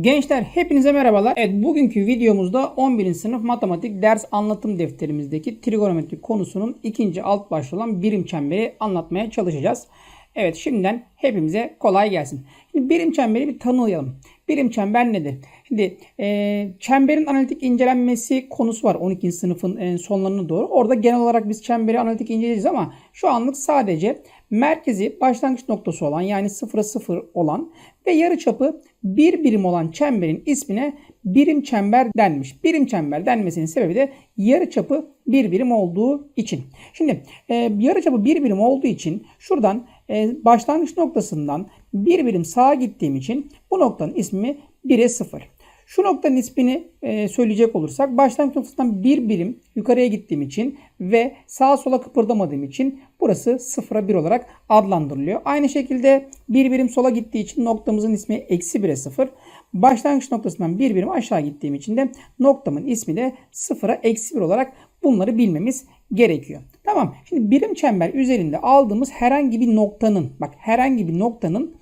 Gençler hepinize merhabalar. Evet bugünkü videomuzda 11. sınıf matematik ders anlatım defterimizdeki trigonometri konusunun ikinci alt başlığı olan birim çemberi anlatmaya çalışacağız. Evet şimdiden hepimize kolay gelsin. Şimdi birim çemberi bir tanıyalım. Birim çember nedir? Şimdi e, çemberin analitik incelenmesi konusu var 12. sınıfın e, sonlarına doğru. Orada genel olarak biz çemberi analitik inceleyeceğiz ama şu anlık sadece merkezi başlangıç noktası olan yani 0'a 0 olan ve yarıçapı bir birim olan çemberin ismine birim çember denmiş. Birim çember denmesinin sebebi de yarıçapı bir birim olduğu için. Şimdi e, yarıçapı bir birim olduğu için şuradan e, başlangıç noktasından bir birim sağa gittiğim için bu noktanın ismi 1'e 0. Şu noktanın ismini e, söyleyecek olursak başlangıç noktasından bir birim yukarıya gittiğim için ve sağa sola kıpırdamadığım için burası 0'a 1 olarak adlandırılıyor. Aynı şekilde bir birim sola gittiği için noktamızın ismi eksi 1'e 0. Başlangıç noktasından bir birim aşağı gittiğim için de noktamın ismi de 0'a eksi 1 olarak bunları bilmemiz gerekiyor. Tamam. Şimdi birim çember üzerinde aldığımız herhangi bir noktanın bak herhangi bir noktanın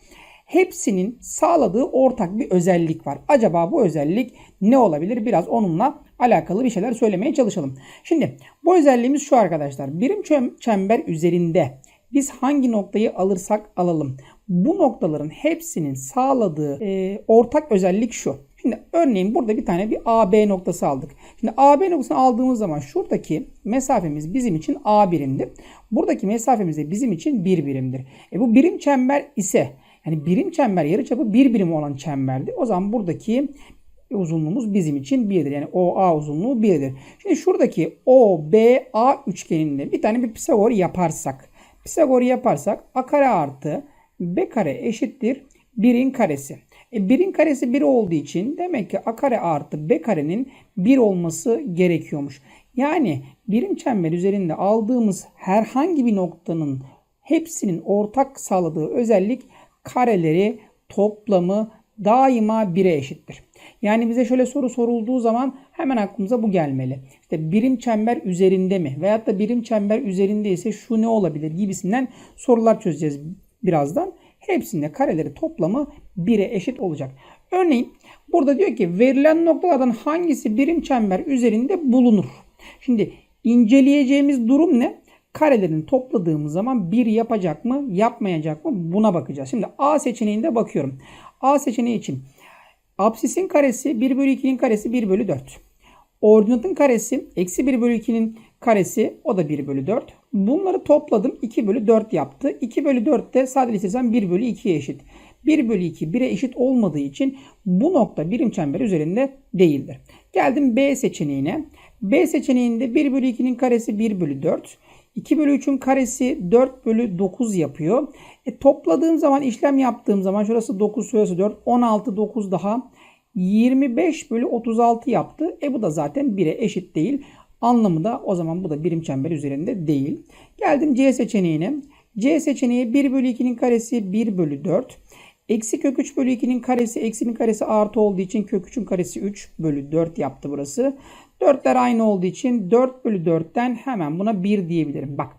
hepsinin sağladığı ortak bir özellik var. Acaba bu özellik ne olabilir? Biraz onunla alakalı bir şeyler söylemeye çalışalım. Şimdi bu özelliğimiz şu arkadaşlar. Birim çember üzerinde biz hangi noktayı alırsak alalım. Bu noktaların hepsinin sağladığı e, ortak özellik şu. Şimdi örneğin burada bir tane bir AB noktası aldık. Şimdi AB noktasını aldığımız zaman şuradaki mesafemiz bizim için A birimdir. Buradaki mesafemiz de bizim için 1 birimdir. E bu birim çember ise yani birim çember yarıçapı bir birim olan çemberdi. O zaman buradaki uzunluğumuz bizim için 1'dir. Yani OA uzunluğu 1'dir. Şimdi şuradaki OBA üçgeninde bir tane bir Pisagor yaparsak. Pisagor yaparsak A kare artı B kare eşittir 1'in karesi. E 1'in karesi 1 olduğu için demek ki A kare artı B karenin 1 olması gerekiyormuş. Yani birim çember üzerinde aldığımız herhangi bir noktanın hepsinin ortak sağladığı özellik kareleri toplamı daima 1'e eşittir. Yani bize şöyle soru sorulduğu zaman hemen aklımıza bu gelmeli. İşte birim çember üzerinde mi veyahut da birim çember üzerinde ise şu ne olabilir gibisinden sorular çözeceğiz birazdan. Hepsinde kareleri toplamı 1'e eşit olacak. Örneğin burada diyor ki verilen noktalardan hangisi birim çember üzerinde bulunur? Şimdi inceleyeceğimiz durum ne? Karelerini topladığımız zaman 1 yapacak mı yapmayacak mı buna bakacağız. Şimdi A seçeneğinde bakıyorum. A seçeneği için absisin karesi 1 bölü 2'nin karesi 1 bölü 4. Ordinatın karesi eksi 1 bölü 2'nin karesi o da 1 bölü 4. Bunları topladım 2 bölü 4 yaptı. 2 bölü 4 de sadeleştirsem 1 bölü 2'ye eşit. 1 bölü 2 1'e eşit olmadığı için bu nokta birim çember üzerinde değildir. Geldim B seçeneğine. B seçeneğinde 1 bölü 2'nin karesi 1 bölü 4. 2 bölü 3'ün karesi 4 bölü 9 yapıyor. E, topladığım zaman işlem yaptığım zaman şurası 9 şurası 4 16 9 daha 25 bölü 36 yaptı. E bu da zaten 1'e eşit değil. Anlamı da o zaman bu da birim çember üzerinde değil. Geldim C seçeneğine. C seçeneği 1 bölü 2'nin karesi 1 bölü 4. Eksi kök 3 bölü 2'nin karesi eksinin karesi artı olduğu için kök 3'ün karesi 3 bölü 4 yaptı burası. 4'ler aynı olduğu için 4 bölü 4'ten hemen buna 1 diyebilirim. Bak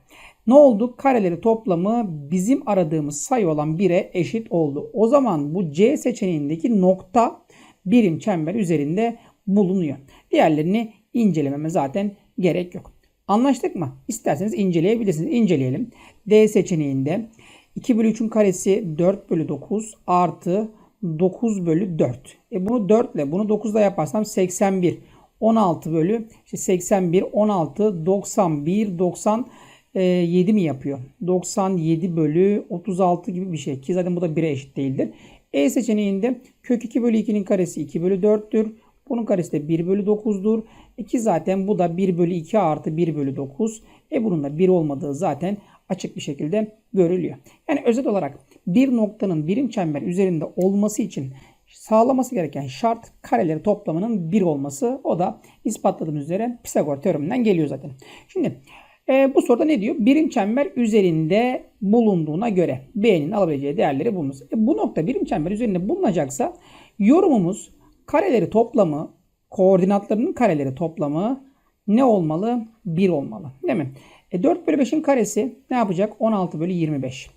ne oldu? Kareleri toplamı bizim aradığımız sayı olan 1'e eşit oldu. O zaman bu C seçeneğindeki nokta birim çember üzerinde bulunuyor. Diğerlerini incelememe zaten gerek yok. Anlaştık mı? İsterseniz inceleyebilirsiniz. İnceleyelim. D seçeneğinde 2 bölü 3'ün karesi 4 bölü 9 artı 9 bölü 4. E bunu 4 ile bunu 9 ile yaparsam 81. 16 bölü işte 81, 16, 91, 97 mi yapıyor? 97 bölü 36 gibi bir şey. Ki zaten bu da 1'e eşit değildir. E seçeneğinde kök 2 bölü 2'nin karesi 2 bölü 4'tür. Bunun karesi de 1 bölü 9'dur. 2 zaten bu da 1 bölü 2 artı 1 bölü 9. E bunun da 1 olmadığı zaten açık bir şekilde görülüyor. Yani özet olarak bir noktanın birim çember üzerinde olması için sağlaması gereken şart kareleri toplamının 1 olması. O da ispatladığımız üzere Pisagor teoreminden geliyor zaten. Şimdi e, bu soruda ne diyor? Birim çember üzerinde bulunduğuna göre B'nin alabileceği değerleri bulunuz. E, bu nokta birim çember üzerinde bulunacaksa yorumumuz kareleri toplamı, koordinatlarının kareleri toplamı ne olmalı? 1 olmalı. Değil mi? E 4 bölü 5'in karesi ne yapacak? 16 bölü 25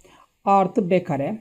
artı b kare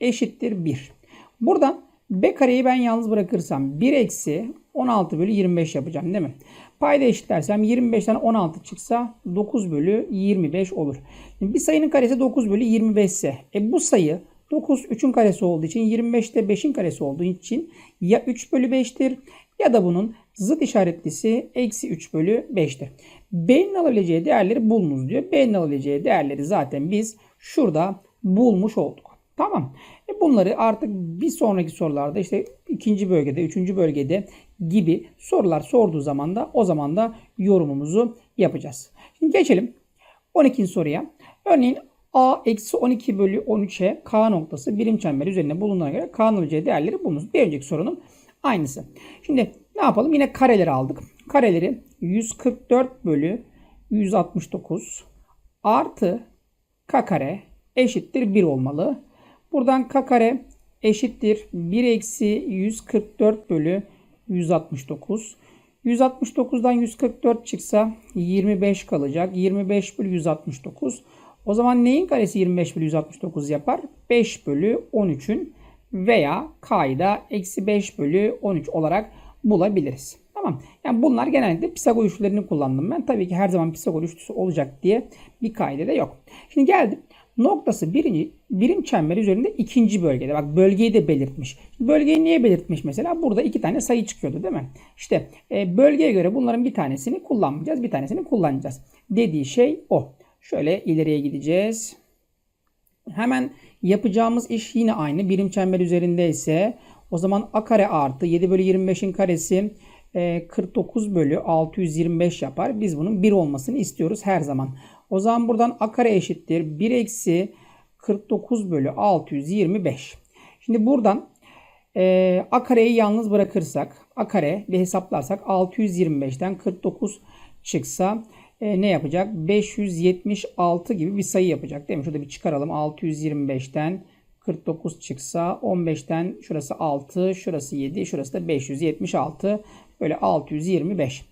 eşittir 1. Buradan B kareyi ben yalnız bırakırsam 1 eksi 16 bölü 25 yapacağım değil mi? Payda eşitlersem 25'ten 16 çıksa 9 bölü 25 olur. Şimdi bir sayının karesi 9 bölü 25 ise e bu sayı 9 3'ün karesi olduğu için 25 de 5'in karesi olduğu için ya 3 bölü 5'tir ya da bunun zıt işaretlisi eksi 3 bölü 5'tir. B'nin alabileceği değerleri bulunuz diyor. B'nin alabileceği değerleri zaten biz şurada bulmuş olduk. Tamam. E bunları artık bir sonraki sorularda işte ikinci bölgede, üçüncü bölgede gibi sorular sorduğu zaman da o zaman da yorumumuzu yapacağız. Şimdi geçelim 12. soruya. Örneğin a eksi 12 bölü 13'e k noktası birim çember üzerinde bulunduğuna göre k'nın alabileceği değerleri bulunuz. Bir önceki sorunun aynısı. Şimdi ne yapalım? Yine kareleri aldık. Kareleri 144 bölü 169 artı k kare eşittir 1 olmalı. Buradan k kare eşittir 1 eksi 144 bölü 169. 169'dan 144 çıksa 25 kalacak. 25 bölü 169. O zaman neyin karesi 25 bölü 169 yapar? 5 bölü 13'ün veya k'yı da eksi 5 bölü 13 olarak bulabiliriz. Tamam. Yani bunlar genellikle Pisagor üçlülerini kullandım ben. Tabii ki her zaman Pisagor üçlüsü olacak diye bir kaide de yok. Şimdi geldim. Noktası birinci, birim çember üzerinde ikinci bölgede. Bak bölgeyi de belirtmiş. Bölgeyi niye belirtmiş mesela? Burada iki tane sayı çıkıyordu değil mi? İşte e, bölgeye göre bunların bir tanesini kullanmayacağız. Bir tanesini kullanacağız. Dediği şey o. Şöyle ileriye gideceğiz. Hemen yapacağımız iş yine aynı. Birim çember üzerinde ise o zaman a kare artı 7 bölü 25'in karesi 49 bölü 625 yapar. Biz bunun 1 olmasını istiyoruz her zaman. O zaman buradan a kare eşittir 1 eksi 49 bölü 625. Şimdi buradan e, a kareyi yalnız bırakırsak a kare bir hesaplarsak 625'ten 49 çıksa e, ne yapacak? 576 gibi bir sayı yapacak değil mi? Şurada bir çıkaralım. 625'ten 49 çıksa 15'ten şurası 6, şurası 7, şurası da 576. Böyle 625.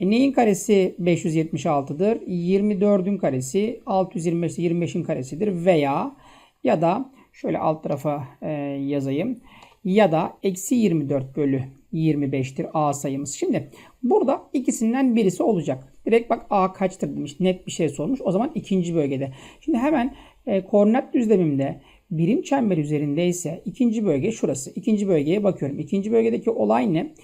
E neyin karesi 576'dır? 24'ün karesi 625 25'in karesidir veya ya da şöyle alt tarafa e, yazayım. Ya da eksi 24 bölü 25'tir A sayımız. Şimdi burada ikisinden birisi olacak. Direkt bak A kaçtır demiş. Net bir şey sormuş. O zaman ikinci bölgede. Şimdi hemen e, koordinat düzlemimde birim çember üzerinde ise ikinci bölge şurası. İkinci bölgeye bakıyorum. İkinci bölgedeki olay ne?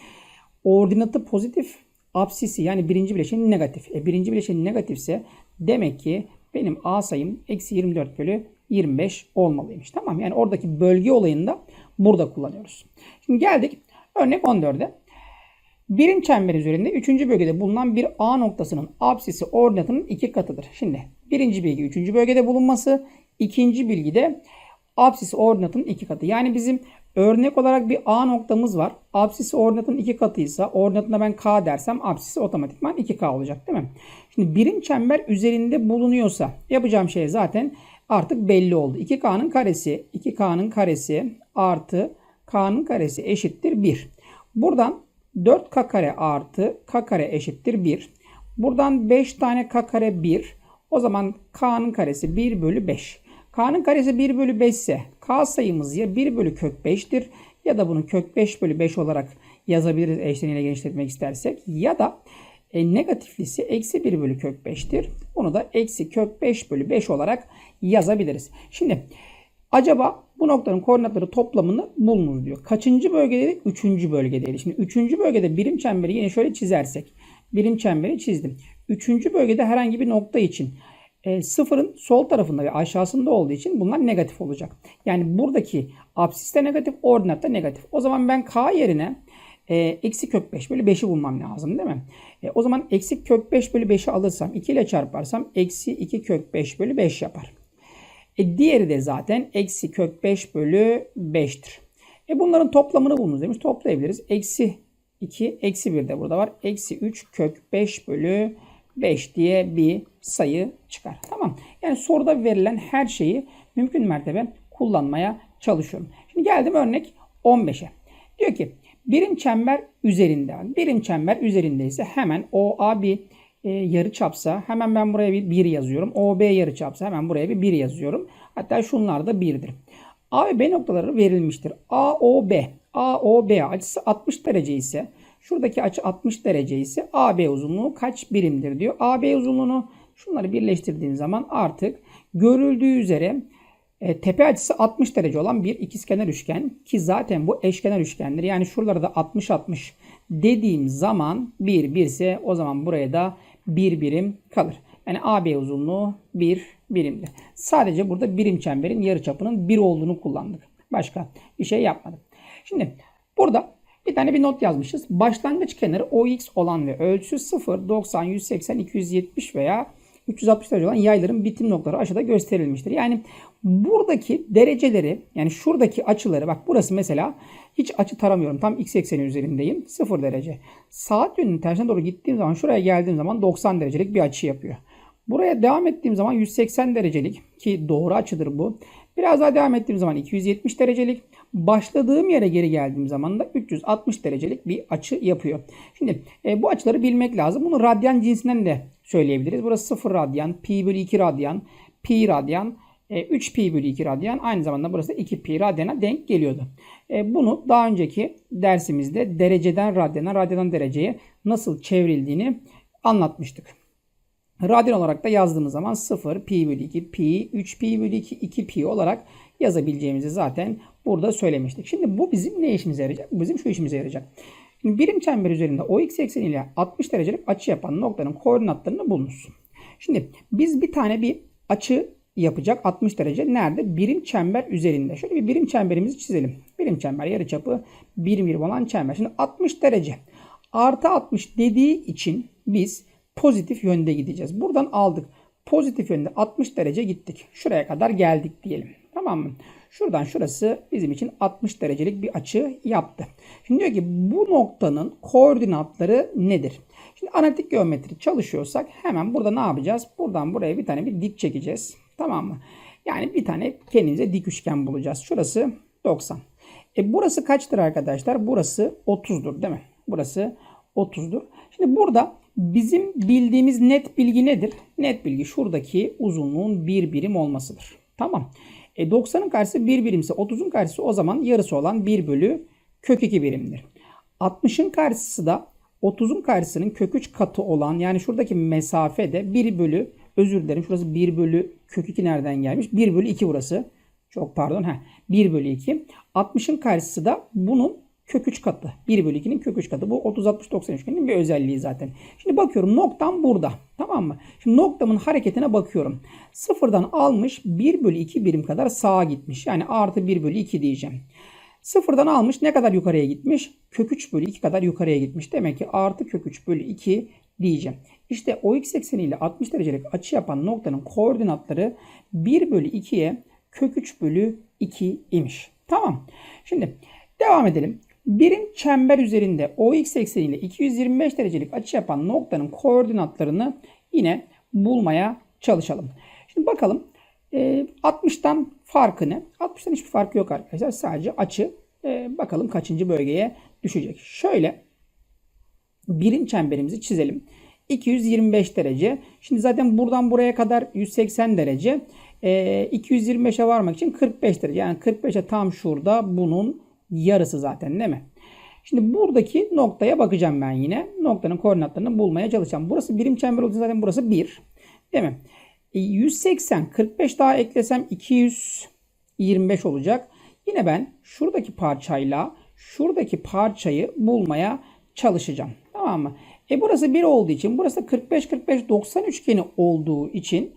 Ordinatı pozitif, apsisi yani birinci bileşeni negatif. E, birinci bileşeni negatifse demek ki benim A sayım eksi 24 bölü 25 olmalıymış. Tamam yani oradaki bölge olayında burada kullanıyoruz. Şimdi geldik örnek 14'e. Birim çember üzerinde 3. bölgede bulunan bir A noktasının apsisi ordinatının iki katıdır. Şimdi birinci bilgi 3. bölgede bulunması, ikinci bilgi de apsisi ordinatının iki katı. Yani bizim örnek olarak bir A noktamız var. Apsisi ordinatının iki katıysa ordinatına ben K dersem apsisi otomatikman 2K olacak değil mi? Şimdi birim çember üzerinde bulunuyorsa yapacağım şey zaten artık belli oldu. 2K'nın karesi 2K'nın karesi artı K'nın karesi eşittir 1. Buradan 4K kare artı K kare eşittir 1. Buradan 5 tane K kare 1. O zaman K'nın karesi 1 bölü 5. K'nın karesi 1 bölü 5 ise K sayımız ya 1 bölü kök 5'tir ya da bunu kök 5 bölü 5 olarak yazabiliriz eşleniyle genişletmek istersek. Ya da e, negatiflisi eksi 1 bölü kök 5'tir. Bunu da eksi kök 5 bölü 5 olarak yazabiliriz. Şimdi acaba bu noktanın koordinatları toplamını bulunuz diyor. Kaçıncı bölgedeydi? Üçüncü bölgedeydi. Şimdi üçüncü bölgede birim çemberi yine şöyle çizersek. Birim çemberi çizdim. Üçüncü bölgede herhangi bir nokta için e, sıfırın sol tarafında ve aşağısında olduğu için bunlar negatif olacak. Yani buradaki absis negatif, ordinat da negatif. O zaman ben k yerine e, eksi kök 5 bölü 5'i bulmam lazım değil mi? E, o zaman eksi kök 5 bölü 5'i alırsam 2 ile çarparsam eksi 2 kök 5 bölü 5 yapar. E, diğeri de zaten eksi kök 5 bölü 5'tir. E, bunların toplamını bulunuz demiş. Toplayabiliriz. Eksi 2, eksi 1 de burada var. Eksi 3 kök 5 bölü 5 diye bir sayı çıkar. Tamam. Yani soruda verilen her şeyi mümkün mertebe kullanmaya çalışıyorum. Şimdi geldim örnek 15'e. Diyor ki birim çember üzerinde. Birim çember üzerindeyse hemen OA bir e, yarı çapsa hemen ben buraya bir 1 yazıyorum. OB yarı çapsa hemen buraya bir 1 yazıyorum. Hatta şunlar da 1'dir. A ve B noktaları verilmiştir. AOB. AOB açısı 60 derece ise şuradaki açı 60 derece ise AB uzunluğu kaç birimdir diyor. AB uzunluğunu şunları birleştirdiğim zaman artık görüldüğü üzere e, tepe açısı 60 derece olan bir ikizkenar üçgen ki zaten bu eşkenar üçgendir. Yani şuralarda da 60-60 dediğim zaman 1 1 ise o zaman buraya da 1 birim kalır. Yani AB uzunluğu 1 birimdir. Sadece burada birim çemberin yarıçapının 1 olduğunu kullandık. Başka bir şey yapmadım. Şimdi burada bir tane bir not yazmışız. Başlangıç kenarı OX olan ve ölçüsü 0, 90, 180, 270 veya 360 derece olan yayların bitim noktaları aşağıda gösterilmiştir. Yani buradaki dereceleri yani şuradaki açıları bak burası mesela hiç açı taramıyorum. Tam x ekseni üzerindeyim. 0 derece. Saat yönünün tersine doğru gittiğim zaman şuraya geldiğim zaman 90 derecelik bir açı yapıyor. Buraya devam ettiğim zaman 180 derecelik ki doğru açıdır bu. Biraz daha devam ettiğim zaman 270 derecelik. Başladığım yere geri geldiğim zaman da 360 derecelik bir açı yapıyor. Şimdi e, bu açıları bilmek lazım. Bunu radyan cinsinden de söyleyebiliriz. Burası 0 radyan, pi bölü 2 radyan, pi radyan, e, 3 pi bölü 2 radyan. Aynı zamanda burası da 2 pi radyana denk geliyordu. E, bunu daha önceki dersimizde dereceden radyana, radyadan dereceye nasıl çevrildiğini anlatmıştık. Radyan olarak da yazdığımız zaman 0, pi bölü 2, pi, 3 pi bölü 2, 2 pi olarak yazabileceğimizi zaten burada söylemiştik. Şimdi bu bizim ne işimize yarayacak? Bu bizim şu işimize yarayacak. Şimdi birim çember üzerinde OX ekseni ile 60 derecelik açı yapan noktanın koordinatlarını bulunuz. Şimdi biz bir tane bir açı yapacak 60 derece. Nerede? Birim çember üzerinde. Şöyle bir birim çemberimizi çizelim. Birim çember yarıçapı birim birim olan çember. Şimdi 60 derece artı 60 dediği için biz pozitif yönde gideceğiz. Buradan aldık. Pozitif yönde 60 derece gittik. Şuraya kadar geldik diyelim. Tamam mı? Şuradan şurası bizim için 60 derecelik bir açı yaptı. Şimdi diyor ki bu noktanın koordinatları nedir? Şimdi analitik geometri çalışıyorsak hemen burada ne yapacağız? Buradan buraya bir tane bir dik çekeceğiz. Tamam mı? Yani bir tane kendimize dik üçgen bulacağız. Şurası 90. E burası kaçtır arkadaşlar? Burası 30'dur değil mi? Burası 30'dur. Şimdi burada bizim bildiğimiz net bilgi nedir? Net bilgi şuradaki uzunluğun bir birim olmasıdır. Tamam. E 90'ın karşısı 1 birimse 30'un karşısı o zaman yarısı olan 1 bölü kök 2 birimdir. 60'ın karşısı da 30'un karşısının kök 3 katı olan yani şuradaki mesafe de 1 bölü özür dilerim şurası 1 bölü kök 2 nereden gelmiş? 1 bölü 2 burası. Çok pardon. Heh, 1 bölü 2. 60'ın karşısı da bunun kök 3 katı. 1 bölü 2'nin kök 3 katı. Bu 30 60 90 üçgenin bir özelliği zaten. Şimdi bakıyorum noktam burada. Tamam mı? Şimdi noktamın hareketine bakıyorum. Sıfırdan almış 1 bölü 2 birim kadar sağa gitmiş. Yani artı 1 bölü 2 diyeceğim. Sıfırdan almış ne kadar yukarıya gitmiş? Kök 3 bölü 2 kadar yukarıya gitmiş. Demek ki artı kök 3 bölü 2 diyeceğim. İşte o x ekseniyle 60 derecelik açı yapan noktanın koordinatları 1 bölü 2'ye kök 3 bölü 2 imiş. Tamam. Şimdi devam edelim. Birim çember üzerinde OX ekseniyle 225 derecelik açı yapan noktanın koordinatlarını yine bulmaya çalışalım. Şimdi bakalım 60'tan farkı ne? 60'tan hiçbir farkı yok arkadaşlar. Sadece açı bakalım kaçıncı bölgeye düşecek. Şöyle birim çemberimizi çizelim. 225 derece. Şimdi zaten buradan buraya kadar 180 derece. 225'e varmak için 45 derece. Yani 45'e tam şurada bunun yarısı zaten değil mi? Şimdi buradaki noktaya bakacağım ben yine. Noktanın koordinatlarını bulmaya çalışacağım. Burası birim çember olduğu zaten burası 1. Değil mi? 180, 45 daha eklesem 225 olacak. Yine ben şuradaki parçayla şuradaki parçayı bulmaya çalışacağım. Tamam mı? E burası 1 olduğu için burası 45 45 90 üçgeni olduğu için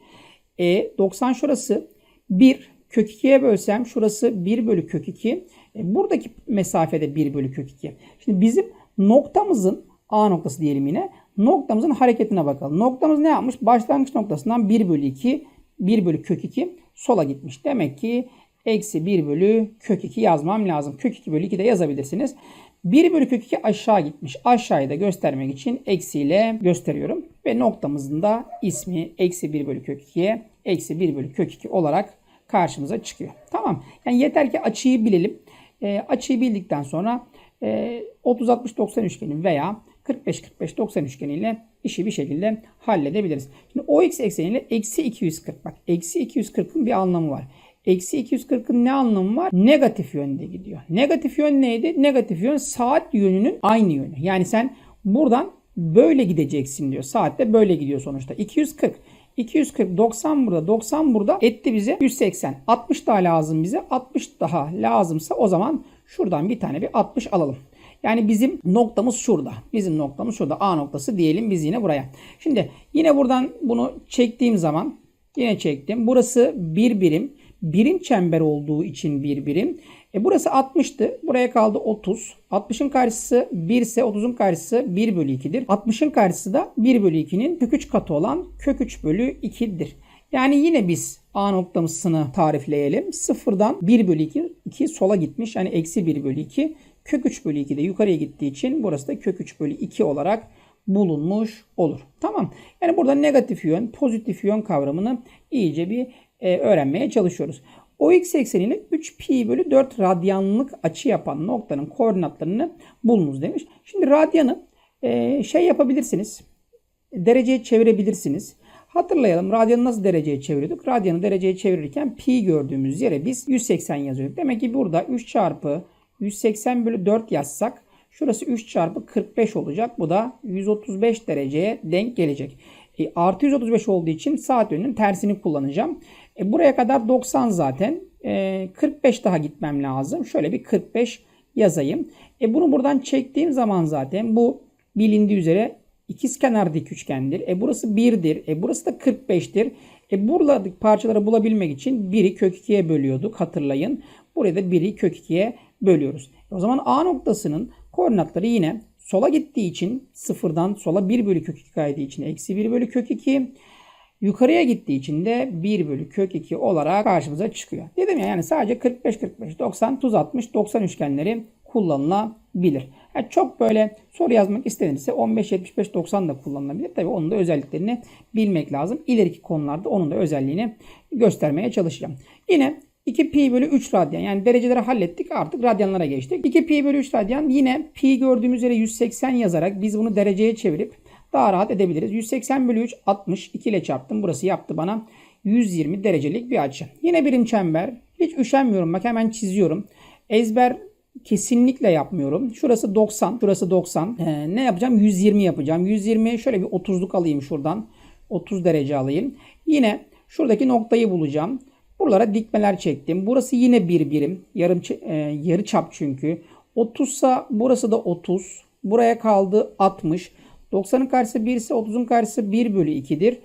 e 90 şurası 1 kök 2'ye bölsem şurası 1 bölü kök 2. E, buradaki mesafede 1 bölü kök 2. Şimdi bizim noktamızın A noktası diyelim yine. Noktamızın hareketine bakalım. Noktamız ne yapmış? Başlangıç noktasından 1 bölü 2 1 bölü kök 2 sola gitmiş. Demek ki eksi 1 bölü kök 2 yazmam lazım. Kök 2 bölü 2 de yazabilirsiniz. 1 bölü kök 2 aşağı gitmiş. Aşağıyı da göstermek için eksiyle gösteriyorum. Ve noktamızın da ismi eksi 1 bölü kök 2'ye eksi 1 bölü kök 2 olarak karşımıza çıkıyor. Tamam. Yani yeter ki açıyı bilelim. E, açıyı bildikten sonra e, 30-60-90 üçgeni veya 45-45-90 üçgeniyle işi bir şekilde halledebiliriz. Şimdi OX ekseniyle eksi 240 bak eksi 240'ın bir anlamı var. Eksi 240'ın ne anlamı var? Negatif yönde gidiyor. Negatif yön neydi? Negatif yön saat yönünün aynı yönü. Yani sen buradan böyle gideceksin diyor. Saatte böyle gidiyor sonuçta. 240. 240 90 burada 90 burada etti bize 180 60 daha lazım bize 60 daha lazımsa o zaman şuradan bir tane bir 60 alalım. Yani bizim noktamız şurada. Bizim noktamız şurada. A noktası diyelim biz yine buraya. Şimdi yine buradan bunu çektiğim zaman yine çektim. Burası bir birim. Birim çember olduğu için bir birim. E burası 60'tı. Buraya kaldı 30. 60'ın karşısı 1 ise 30'un karşısı 1 bölü 2'dir. 60'ın karşısı da 1 bölü 2'nin kök 3 katı olan kök 3 bölü 2'dir. Yani yine biz A noktamızını tarifleyelim. Sıfırdan 1 bölü 2, 2 sola gitmiş. Yani eksi 1 bölü 2. Kök 3 bölü 2 de yukarıya gittiği için burası da kök 3 bölü 2 olarak bulunmuş olur. Tamam. Yani burada negatif yön, pozitif yön kavramını iyice bir e, öğrenmeye çalışıyoruz. O x ekseniyle 3 pi bölü 4 radyanlık açı yapan noktanın koordinatlarını bulunuz demiş. Şimdi radyanı e, şey yapabilirsiniz. Dereceye çevirebilirsiniz. Hatırlayalım radyanı nasıl dereceye çeviriyorduk? Radyanı dereceye çevirirken pi gördüğümüz yere biz 180 yazıyorduk. Demek ki burada 3 çarpı 180 bölü 4 yazsak şurası 3 çarpı 45 olacak. Bu da 135 dereceye denk gelecek. E, artı 135 olduğu için saat yönünün tersini kullanacağım. E, buraya kadar 90 zaten. E, 45 daha gitmem lazım. Şöyle bir 45 yazayım. E, bunu buradan çektiğim zaman zaten bu bilindiği üzere ikiz kenar dik üçgendir. E, burası 1'dir. E, burası da 45'tir. E, buradaki parçaları bulabilmek için 1'i kök 2'ye bölüyorduk hatırlayın. Buraya da 1'i kök 2'ye bölüyoruz. E, o zaman A noktasının koordinatları yine sola gittiği için sıfırdan sola 1 bölü kök 2 kaydığı için eksi 1 bölü kök 2 yukarıya gittiği için de 1 bölü kök 2 olarak karşımıza çıkıyor. Dedim ya yani sadece 45 45 90 30 60 90 üçgenleri kullanılabilir. Yani çok böyle soru yazmak istenirse 15 75 90 da kullanılabilir. Tabii onun da özelliklerini bilmek lazım. İleriki konularda onun da özelliğini göstermeye çalışacağım. Yine 2 pi bölü 3 radyan yani dereceleri hallettik artık radyanlara geçtik. 2 pi bölü 3 radyan yine pi gördüğümüz üzere 180 yazarak biz bunu dereceye çevirip daha rahat edebiliriz. 180 bölü 3 60 2 ile çarptım burası yaptı bana 120 derecelik bir açı. Yine birim çember hiç üşenmiyorum bak hemen çiziyorum. Ezber kesinlikle yapmıyorum. Şurası 90, şurası 90. Ee, ne yapacağım? 120 yapacağım. 120 şöyle bir 30'luk alayım şuradan. 30 derece alayım. Yine şuradaki noktayı bulacağım. Buralara dikmeler çektim. Burası yine bir birim. Yarım e, yarı çap çünkü. 30 ise burası da 30. Buraya kaldı 60. 90'ın karşısı 1 ise 30'un karşısı 1 bölü 2'dir.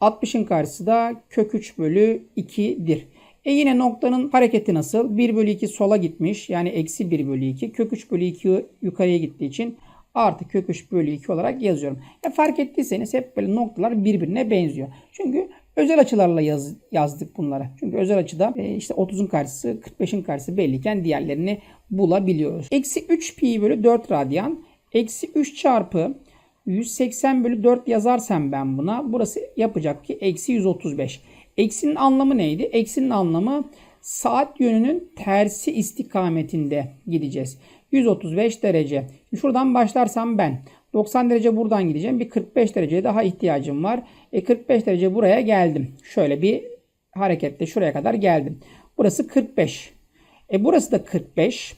60'ın karşısı da kök 3 bölü 2'dir. E yine noktanın hareketi nasıl? 1 bölü 2 sola gitmiş. Yani eksi 1 bölü 2. Kök 3 bölü 2 yukarıya gittiği için artı kök 3 bölü 2 olarak yazıyorum. E fark ettiyseniz hep böyle noktalar birbirine benziyor. Çünkü özel açılarla yaz, yazdık bunları. Çünkü özel açıda e, işte 30'un karşısı 45'in karşısı belliyken diğerlerini bulabiliyoruz. Eksi 3 pi bölü 4 radyan. Eksi 3 çarpı 180 bölü 4 yazarsam ben buna burası yapacak ki eksi 135. Eksinin anlamı neydi? Eksinin anlamı saat yönünün tersi istikametinde gideceğiz. 135 derece. Şuradan başlarsam ben 90 derece buradan gideceğim. Bir 45 dereceye daha ihtiyacım var. E 45 derece buraya geldim. Şöyle bir hareketle şuraya kadar geldim. Burası 45. E burası da 45.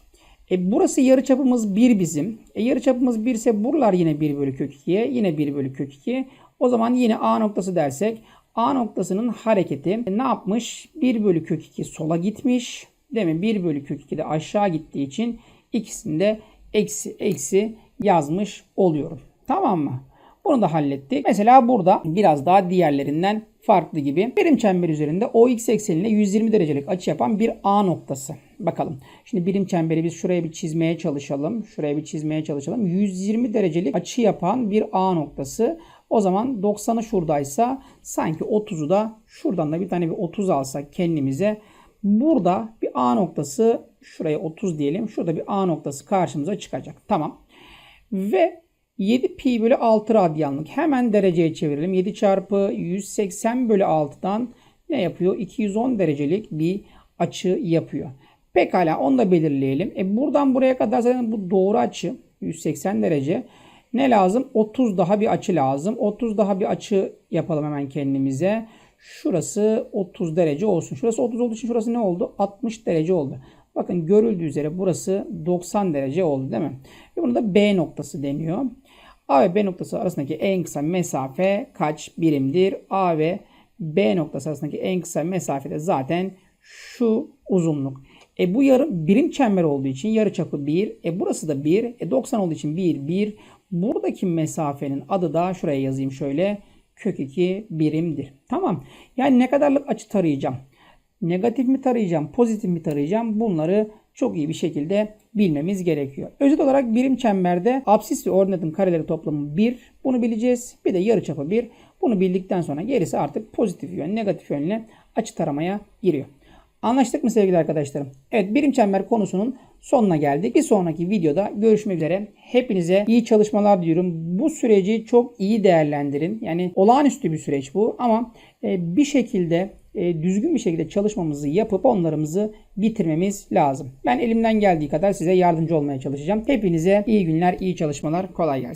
E burası yarıçapımız 1 bizim. E yarıçapımız 1 ise buralar yine 1 bölü kök 2'ye. Yine 1 bölü kök 2. O zaman yine A noktası dersek A noktasının hareketi ne yapmış? 1 bölü kök 2 sola gitmiş. Değil mi? 1 bölü kök 2 de aşağı gittiği için ikisini de eksi eksi yazmış oluyorum. Tamam mı? Bunu da hallettik. Mesela burada biraz daha diğerlerinden farklı gibi. Birim çember üzerinde OX eksenine 120 derecelik açı yapan bir A noktası. Bakalım. Şimdi birim çemberi biz şuraya bir çizmeye çalışalım. Şuraya bir çizmeye çalışalım. 120 derecelik açı yapan bir A noktası. O zaman 90'ı şuradaysa sanki 30'u da şuradan da bir tane bir 30 alsak kendimize. Burada bir A noktası şuraya 30 diyelim. Şurada bir A noktası karşımıza çıkacak. Tamam. Ve 7 pi bölü 6 radyanlık. Hemen dereceye çevirelim. 7 çarpı 180 bölü 6'dan ne yapıyor? 210 derecelik bir açı yapıyor. Pekala onu da belirleyelim. E buradan buraya kadar zaten bu doğru açı 180 derece. Ne lazım? 30 daha bir açı lazım. 30 daha bir açı yapalım hemen kendimize. Şurası 30 derece olsun. Şurası 30 olduğu için şurası ne oldu? 60 derece oldu. Bakın görüldüğü üzere burası 90 derece oldu değil mi? Ve bunu da B noktası deniyor. A ve B noktası arasındaki en kısa mesafe kaç birimdir? A ve B noktası arasındaki en kısa mesafe de zaten şu uzunluk. E bu yarı birim çember olduğu için yarı çapı 1. E burası da 1. E 90 olduğu için 1 1. Buradaki mesafenin adı da şuraya yazayım şöyle. Kök 2 birimdir. Tamam. Yani ne kadarlık açı tarayacağım? Negatif mi tarayacağım? Pozitif mi tarayacağım? Bunları çok iyi bir şekilde bilmemiz gerekiyor. Özet olarak birim çemberde absis ve ordinatın kareleri toplamı 1. Bunu bileceğiz. Bir de yarıçapı 1. Bunu bildikten sonra gerisi artık pozitif yön, negatif yönle açı taramaya giriyor. Anlaştık mı sevgili arkadaşlarım? Evet birim çember konusunun sonuna geldik. Bir sonraki videoda görüşmek üzere. Hepinize iyi çalışmalar diliyorum. Bu süreci çok iyi değerlendirin. Yani olağanüstü bir süreç bu ama e, bir şekilde e, düzgün bir şekilde çalışmamızı yapıp onlarımızı bitirmemiz lazım. Ben elimden geldiği kadar size yardımcı olmaya çalışacağım. Hepinize iyi günler, iyi çalışmalar, kolay gelsin.